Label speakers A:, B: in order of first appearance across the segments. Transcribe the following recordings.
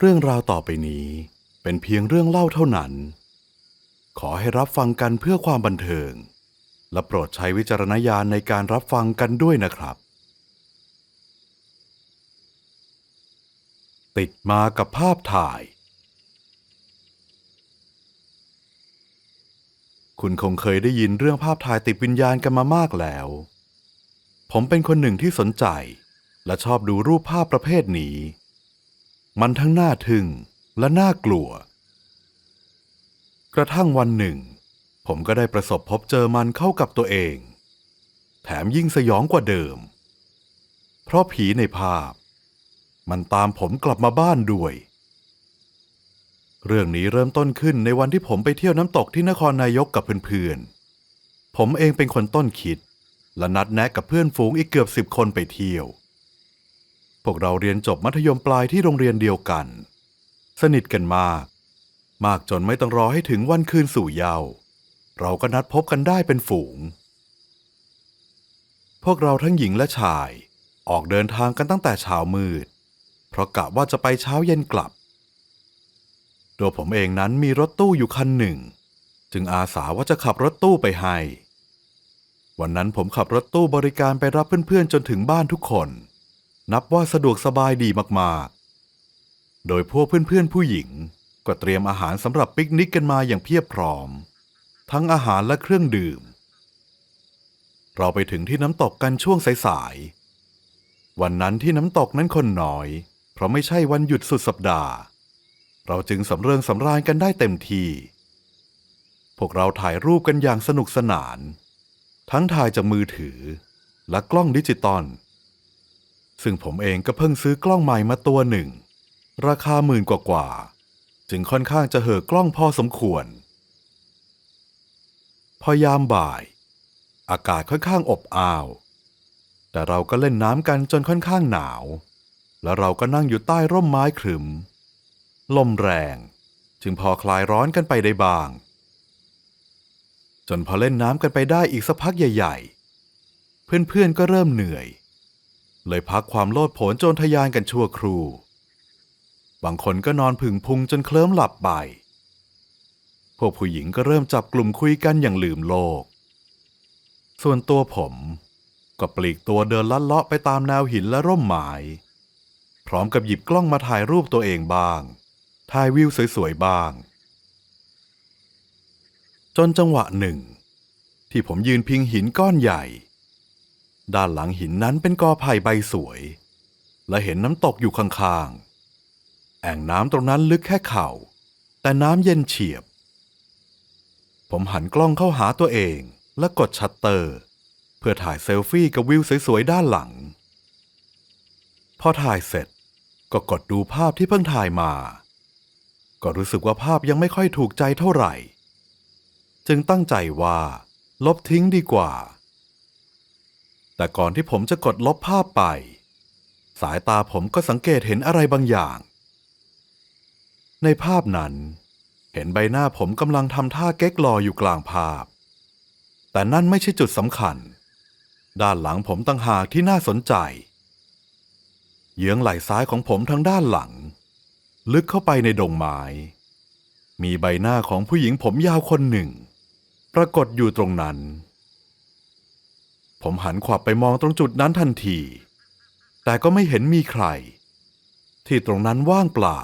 A: เรื่องราวต่อไปนี้เป็นเพียงเรื่องเล่าเท่านั้น ขอให้รับฟังกันเพื่อความบันเทิง และโปรดใช้วิจารณญาณในการรับฟังกันด้วยนะครับ ติดมากับภาพถ่าย คุณคงเคยได้ยินเรื่องภาพถ่ายติดวิญญาณกันมามากแล้ว ผมเป็นคนหนึ่งที่สนใจ และชอบดูรูปภาพประเภทนี้ มันทั้งน่าทึ่งและน่ากลัว กระทั่งวันหนึ่ง ผมก็ได้ประสบพบเจอมันเข้ากับตัวเอง แถมยิ่งสยองกว่าเดิม เพราะผีในภาพ มันตามผมกลับมาบ้านด้วย เรื่องนี้เริ่มต้นขึ้นในวันที่ผมไปเที่ยวน้ำตกที่นครนายกกับเพื่อนๆ ผมเองเป็นคนต้นคิด และนัดแนะกับเพื่อนฝูงอีกเกือบสิบคนไปเที่ยว พวกเราเรียนจบมัธยมปลายที่โรงเรียนเดียวกัน สนิทกันมาก มากจนไม่ต้องรอให้ถึงวันคืนสู่เยาว์เราก็นัดพบกันได้เป็นฝูง พวกเราทั้งหญิงและชายออกเดินทางกันตั้งแต่เช้ามืด เพราะกะว่าจะไปเช้าเย็นกลับ ตัวผมเองนั้นมีรถตู้อยู่คันหนึ่ง จึงอาสาว่าจะขับรถตู้ไปให้ วันนั้นผมขับรถตู้บริการไปรับเพื่อนๆจนถึงบ้านทุกคน นับว่าสะดวกสบายดีมากๆ โดยพวกเพื่อนๆผู้หญิงก็เตรียมอาหารสำหรับปิกนิกกันมาอย่างเพียบพร้อม ทั้งอาหารและเครื่องดื่ม เราไปถึงที่น้ำตกกันช่วงสายๆ วันนั้นที่น้ำตกนั้นคนน้อย เพราะไม่ใช่วันหยุดสุดสัปดาห์ เราจึงสำเริงสำราญกันได้เต็มที่ พวกเราถ่ายรูปกันอย่างสนุกสนาน ทั้งถ่ายจากมือถือและกล้องดิจิตอล ซึ่งผมเองก็เพิ่งซื้อกล้องใหม่มาตัวหนึ่ง ราคาหมื่นกว่าๆจึงค่อนข้างจะเห่อะกล้องพอสมควร พอยามบ่าย อากาศค่อนข้างอบอ้าว แต่เราก็เล่นน้ำกันจนค่อนข้างหนาว แล้วเราก็นั่งอยู่ใต้ร่มไม้ขรึม ลมแรง จึงพอคลายร้อนกันไปได้บ้าง จนพอเล่นน้ำกันไปได้อีกสักพักใหญ่ ๆ เพื่อนๆก็เริ่มเหนื่อย เลยพักความโลดโผนโจรทะยานกันชั่วครู่ บางคนก็นอนผึ่งพุงจนเคลิ้มหลับไป พวกผู้หญิงก็เริ่มจับกลุ่มคุยกันอย่างลืมโลก ส่วนตัวผมก็ปลีกตัวเดินลัดเลาะไปตามแนวหินและร่มไม้พร้อมกับหยิบกล้องมาถ่ายรูปตัวเองบ้าง ถ่ายวิวสวยๆบ้าง จนจังหวะหนึ่ง ที่ผมยืนพิงหินก้อนใหญ่ ด้านหลังหินนั้นเป็นกอไผ่ใบสวย และเห็นน้ำตกอยู่ข้างๆ แอ่งน้ำตรงนั้นลึกแค่เข่า แต่น้ำเย็นเฉียบ ผมหันกล้องเข้าหาตัวเองและกดชัตเตอร์ เพื่อถ่ายเซลฟี่กับวิวสวยๆ ด้านหลัง พอถ่ายเสร็จก็กดดูภาพที่เพิ่งถ่ายมา ก็รู้สึกว่าภาพยังไม่ค่อยถูกใจเท่าไหร่ จึงตั้งใจว่า ลบทิ้งดีกว่า แต่ก่อนที่ผมจะกดลบภาพไป สายตาผมก็สังเกตเห็นอะไรบางอย่าง ในภาพนั้น เห็นใบหน้าผมกำลังทำท่าเก๊กลออยู่กลางภาพ แต่นั่นไม่ใช่จุดสำคัญ ด้านหลังผมตั้งหากที่น่าสนใจ เยื้องไหล่ซ้ายของผมทางด้านหลัง ลึกเข้าไปในดงไม้ มีใบหน้าของผู้หญิงผมยาวคนหนึ่ง ปรากฏอยู่ตรงนั้น ผมหันขวับไปมองตรงจุดนั้นทันที แต่ก็ไม่เห็นมีใคร ที่ตรงนั้นว่างเปล่า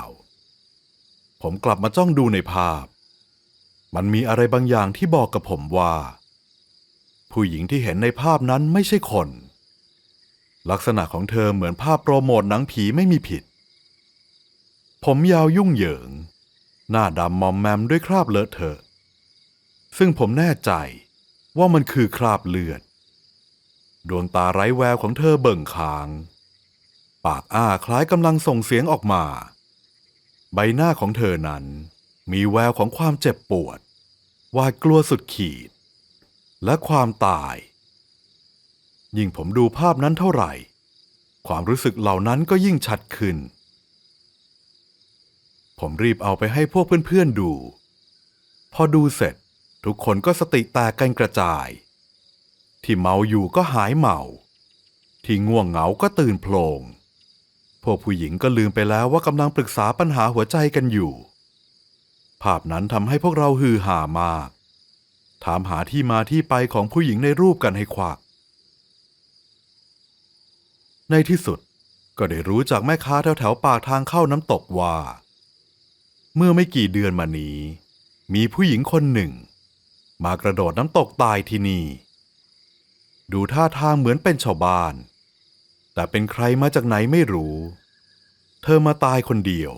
A: ผมกลับมาจ้องดูในภาพ มันมีอะไรบางอย่างที่บอกกับผมว่า ผู้หญิงที่เห็นในภาพนั้นไม่ใช่คน ลักษณะของเธอเหมือนภาพโปรโมทหนังผีไม่มีผิด ผมยาวยุ่งเหยิง หน้าดำมอมแมมด้วยคราบเลอะเทอะ ซึ่งผมแน่ใจว่ามันคือคราบเลือด ดวงตาไร้แววของเธอเบิ่งค้าง ปากอ้าคล้ายกำลังส่งเสียงออกมา ใบหน้าของเธอนั้น มีแววของความเจ็บปวดหวาดกลัวสุดขีด และความตาย ยิ่งผมดูภาพนั้นเท่าไหร่ ความรู้สึกเหล่านั้นก็ยิ่งชัดขึ้น ผมรีบเอาไปให้พวกเพื่อนๆดู พอดูเสร็จทุกคนก็สติแตกกันกระจาย ที่เมาอยู่ก็หายเมา ที่ง่วงเหงาก็ตื่นโพลงพวกผู้หญิงก็ลืมไปแล้วว่ากำลังปรึกษาปัญหาหัวใจกันอยู่ ภาพนั้นทำให้พวกเราฮือหามาก ถามหาที่มาที่ไปของผู้หญิงในรูปกันให้ควัก ในที่สุดก็ได้รู้จากแม่ค้าแถวแถวๆปากทางเข้าน้ำตกว่า เมื่อไม่กี่เดือนมานี้ มีผู้หญิงคนหนึ่ง มากระโดดน้ำตกตายที่นี่ ดูท่าทางเหมือนเป็นชาวบ้าน แต่เป็นใครมาจากไหนไม่รู้ เธอมาตายคนเดียว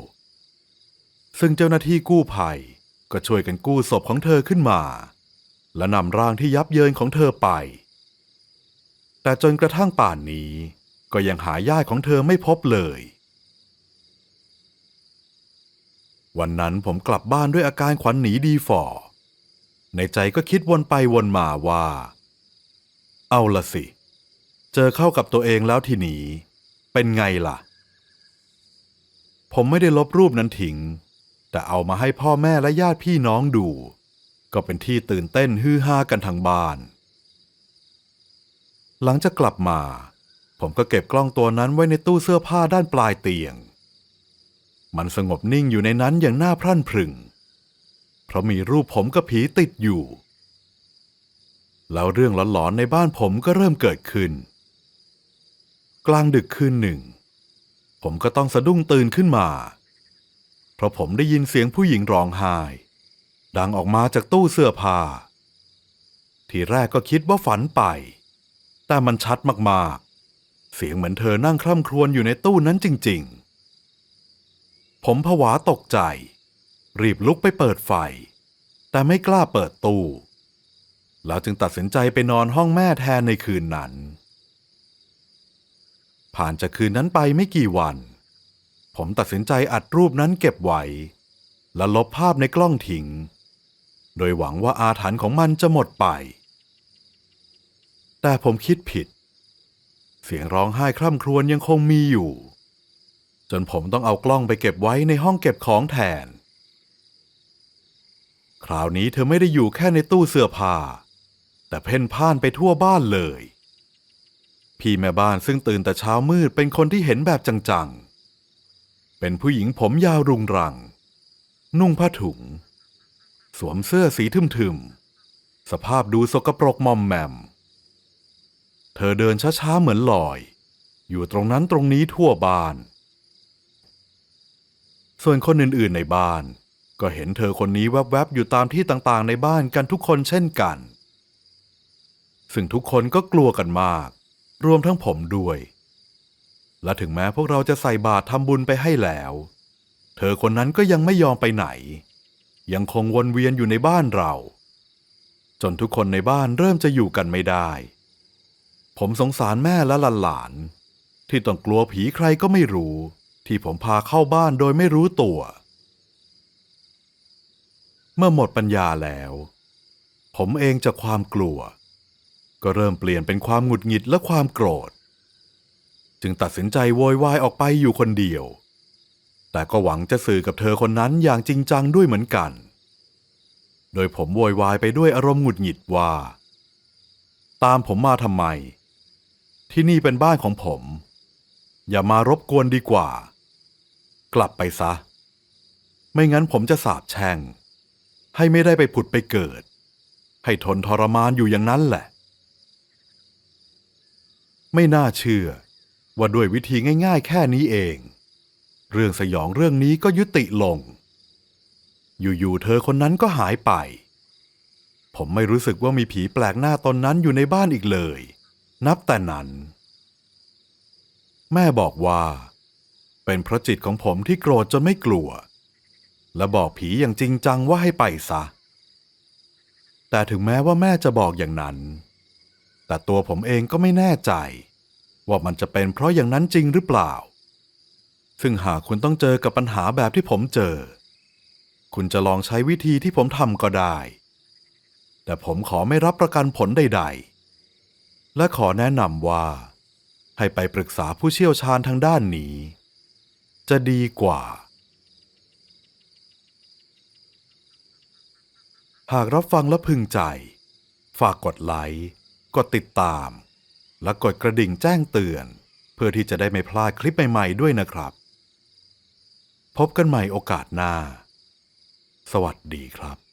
A: ซึ่งเจ้าหน้าที่กู้ภัยก็ช่วยกันกู้ศพของเธอขึ้นมา และนำร่างที่ยับเยินของเธอไป แต่จนกระทั่งป่านนี้ก็ยังหาญาติของเธอไม่พบเลย วันนั้นผมกลับบ้านด้วยอาการขวัญหนีดีฝ่อ ในใจก็คิดวนไปวนมาว่า เอาละสิ เจอเข้ากับตัวเองแล้วทีนี้เป็นไงล่ะ ผมไม่ได้ลบรูปนั้นทิ้ง แต่เอามาให้พ่อแม่และญาติพี่น้องดู ก็เป็นที่ตื่นเต้นฮือฮากันทางบ้าน หลังจากกลับมา ผมก็เก็บกล้องตัวนั้นไว้ในตู้เสื้อผ้าด้านปลายเตียง มันสงบนิ่งอยู่ในนั้นอย่างน่าพรั่นพรึง เพราะมีรูปผมกับผีติดอยู่ แล้วเรื่องหลอนๆในบ้านผมก็เริ่มเกิดขึ้น กลางดึกคืนหนึ่ง ผมก็ต้องสะดุ้งตื่นขึ้นมา เพราะผมได้ยินเสียงผู้หญิงร้องไห้ ดังออกมาจากตู้เสื้อผ้า ทีแรกก็คิดว่าฝันไป แต่มันชัดมากๆ เสียงเหมือนเธอนั่งคร่ำครวญอยู่ในตู้นั้นจริง ๆ ผมผวาตกใจ รีบลุกไปเปิดไฟ แต่ไม่กล้าเปิดตู้ แล้วจึงตัดสินใจไปนอนห้องแม่แทนในคืนนั้น ผ่านจากคืนนั้นไปไม่กี่วัน ผมตัดสินใจอัดรูปนั้นเก็บไว้ และลบภาพในกล้องทิ้ง โดยหวังว่าอาถรรพ์ของมันจะหมดไป แต่ผมคิดผิด เสียงร้องไห้คร่ำครวญยังคงมีอยู่ จนผมต้องเอากล้องไปเก็บไว้ในห้องเก็บของแทนคราวนี้เธอไม่ได้อยู่แค่ในตู้เสื้อผ้า แต่เพ่นพ่านไปทั่วบ้านเลย พี่แม่บ้านซึ่งตื่นแต่เช้ามืดเป็นคนที่เห็นแบบจังๆ เป็นผู้หญิงผมยาวรุงรัง นุ่งผ้าถุง สวมเสื้อสีทึมๆ สภาพดูสกปรกมอมแมม เธอเดินช้าๆเหมือนลอย อยู่ตรงนั้นตรงนี้ทั่วบ้าน ส่วนคนอื่นๆในบ้านก็เห็นเธอคนนี้แวบๆ อยู่ตามที่ต่างๆ ในบ้านกันทุกคนเช่นกัน ซึ่งทุกคนก็กลัวกันมาก รวมทั้งผมด้วย และถึงแม้พวกเราจะใส่บาตรทำบุญไปให้แล้ว เธอคนนั้นก็ยังไม่ยอมไปไหน ยังคงวนเวียนอยู่ในบ้านเรา จนทุกคนในบ้านเริ่มจะอยู่กันไม่ได้ ผมสงสารแม่และหลานๆที่ต้องกลัวผีใครก็ไม่รู้ ที่ผมพาเข้าบ้านโดยไม่รู้ตัว เมื่อหมดปัญญาแล้ว ผมเองจากความกลัว ก็เริ่มเปลี่ยนเป็นความหงุดหงิดและความโกรธ จึงตัดสินใจโวยวายออกไปอยู่คนเดียว แต่ก็หวังจะสื่อกับเธอคนนั้นอย่างจริงจังด้วยเหมือนกัน โดยผมโวยวายไปด้วยอารมณ์หงุดหงิดว่า ตามผมมาทำไม ที่นี่เป็นบ้านของผม อย่ามารบกวนดีกว่า กลับไปซะ ไม่งั้นผมจะสาบแช่งให้ไม่ได้ไปผุดไปเกิด ให้ทนทรมานอยู่อย่างนั้นแหละ ไม่น่าเชื่อ ว่าด้วยวิธีง่ายๆ แค่นี้เอง เรื่องสยองเรื่องนี้ก็ยุติลง อยู่ๆเธอคนนั้นก็หายไป ผมไม่รู้สึกว่ามีผีแปลกหน้าตนนั้นอยู่ในบ้านอีกเลย นับแต่นั้น แม่บอกว่า เป็นเพราะจิตของผมที่โกรธจนไม่กลัว และบอกผีอย่างจริงจังว่าให้ไปซะแต่ถึงแม้ว่าแม่จะบอกอย่างนั้น แต่ตัวผมเองก็ไม่แน่ใจ ว่ามันจะเป็นเพราะอย่างนั้นจริงหรือเปล่า ซึ่งหากคุณต้องเจอกับปัญหาแบบที่ผมเจอ คุณจะลองใช้วิธีที่ผมทำก็ได้ แต่ผมขอไม่รับประกันผลใด ๆ และขอแนะนำว่า ให้ไปปรึกษาผู้เชี่ยวชาญทางด้านนี้ จะดีกว่าหากรับฟังและพึงใจ ฝากกดไลค์ กดติดตาม และกดกระดิ่งแจ้งเตือนเพื่อพื่อที่จะได้ไม่พลาดคลิปใหม่ๆด้วยนะครับ พบกันใหม่โอกาสหน้า สวัสดีครับ